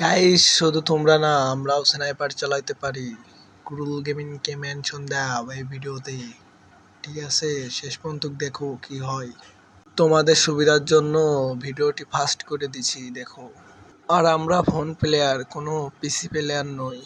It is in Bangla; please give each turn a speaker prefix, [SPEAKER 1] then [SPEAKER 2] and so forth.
[SPEAKER 1] গাইস শুধু তোমরা না, আমরাও স্নাইপার চালাইতে পারি। ক্রুল গেমিং কে মেনশন দাও এই ভিডিওতে। ঠিক আছে, শেষ পর্যন্ত দেখো কি হয়। তোমাদের সুবিধার জন্য ভিডিওটি ফাস্ট করে দিছি দেখো। আর আমরা ফোন প্লেয়ার কোনো পিসি প্লেয়ার নই।